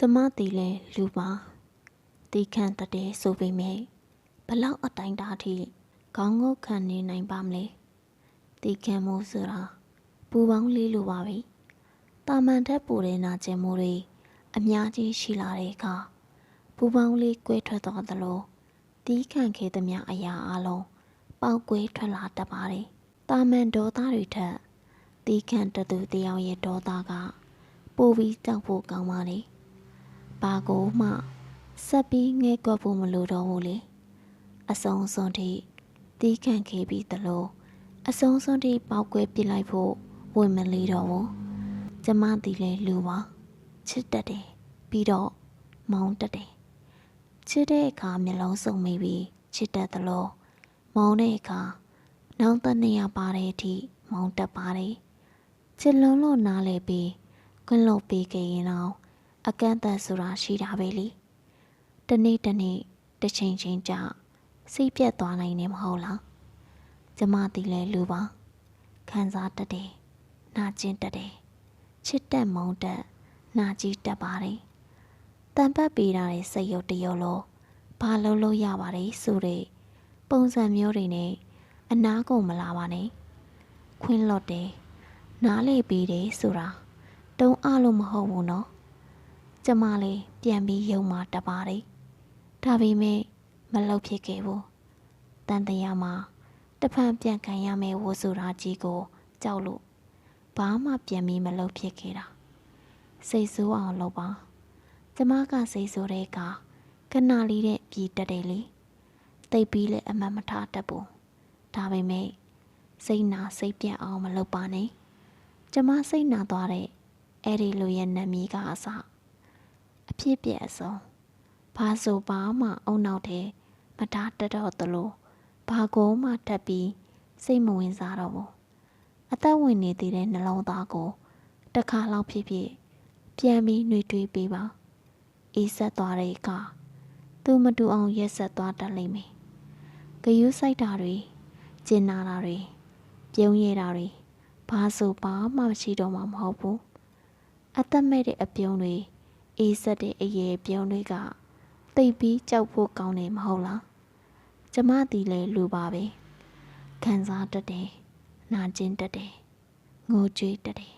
ကျမတည်လဲလူပါတီခန့်တတဲ့ဆိုပေမဲ့ဘလောက်အတိုင်းတားထိခေါင်းငုတ်ခံနေနိုင်ပါမလဲတီခန့်မှုဆိုတာပူပေါင်းလေးလိုပါပဲတာမန်တက်ပူတဲ့နာကျင်မှုတွေအများကြီးရှိလာတဲ့အခါပူပေါင်းလေးကွဲထွက်သွားသလိုတီးခန့်ခဲ့သမျှအရာအလုံးပေါက်ကွဲထွက်လာတတ်ပါတယ်တာမန်ဒေါသတွေထက်တီးခန့်တသူတယောက်ရဲ့ဒေါသကပိုပြီးကြောက်ဖို့ကောင်းပါလေ ဘာကိုမှဆက်ပြီးငဲ့ကွက်ဖို့မလိုတော့ဘူးလေအဆုံးစွန်ထိတီးခန့်ခဲ့ပြီးသလိုအဆုံးစွန်ထိပေါက်ကွဲပစ်လိုက်ဖို့ဝင်မလီတော့ဘူးကျမတည်လဲလူပါချစ်တတ်တယ်ပြီးတော့မောင်းတတ်တယ်ချစ်တဲ့အခါမျက်လုံးစုံမိပြီးချစ်တတ်သလိုမောင်းတဲ့အခါနောက်တစ်နေရာပါတဲ့အထိမောင်းတတ်ပါတယ်ချစ်လုံးလို့နားလေပြီးခွင့်လို့ပေးခဲ့ရင်တော့ အကန့်အသတ်ဆိုတာရှိတာပဲလေတနေ့တနေ့တစ်ချိန်ချင်းကြစိတ်ပြတ်သွားနိုင်နေမဟုတ်လားကျမတည်လဲလူပါခံစားတတ်တယ်နာကျင်တတ်တယ်ချစ်တက်မုန်းတက်နာကြည့်တတ်ပါတယ်တန်ပတ်ပေးတာတဲ့စိတ်ရုပ်တရုပ်လို့ဘာလို့လို့ရပါတယ်ဆိုတဲ့ပုံစံမျိုးတွေနဲ့အနာကုန်မလာပါနဲ့ခွင်းလွတ်တယ်နားလေပေးတယ်ဆိုတာတုံးအလို့မဟုတ်ဘူးနော် ကျမလေးပြန်ပြီးယုံမာတပါတယ်ဒါပေမဲ့မလုပ်ဖြစ်ခဲ့ဘူးတန်တရားမှာတစ်ဖန်ပြန်ခံရမယ်ဝဆိုတာကြီးကိုကြောက်လို့ဘာမှပြန်ပြီးမလုပ်ဖြစ်ခဲ့တာစိတ်ဆိုးအောင်လုပ်ပါကျမကစိတ်ဆိုးတဲ့အခါခဏလေးတဲ့ပြည်တက်တယ်လေတိတ်ပြီးလဲအမှတ်မထားတတ်ဘူးဒါပေမဲ့စိတ်နာစိတ်ပြတ်အောင်မလုပ်ပါနဲ့ကျမစိတ်နာသွားတဲ့အဲ့ဒီလူရဲ့နာမည်ကအစ အဖြစ်ပြက်အစုံဘာဆိုဘာမှအုံနောက်တဲ့မထားတတ်တော့သလိုဘာကိုမှတက်ပြီးစိတ်မဝင်စားတော့ဘူးအသက်ဝင်နေသေးတဲ့နှလုံးသားကိုတစ်ခါလောက်ဖြစ်ဖြစ်ပြန်ပြီးနှွေတွေးပေးပါအေးဆက်သွားတဲ့အခါသူမတူအောင်ရက်ဆက်သွားတတ်လိမ့်မယ်ဂယုစိုက်တာတွေကျင်နာတာတွေပြုံးရတာတွေဘာဆိုဘာမှမရှိတော့မှမဟုတ်ဘူးအသက်မဲ့တဲ့အပြုံးတွေ အေးဆက်တဲ့အရေးပြုံးတွေကတိတ်ပြီးကြောက်ဖို့ကောင်းတယ်မဟုတ်လားကျမတီလဲလူပါပဲခံစားတတ်တယ်နာကျင်တတ်တယ်ငိုကြွေးတတ်တယ်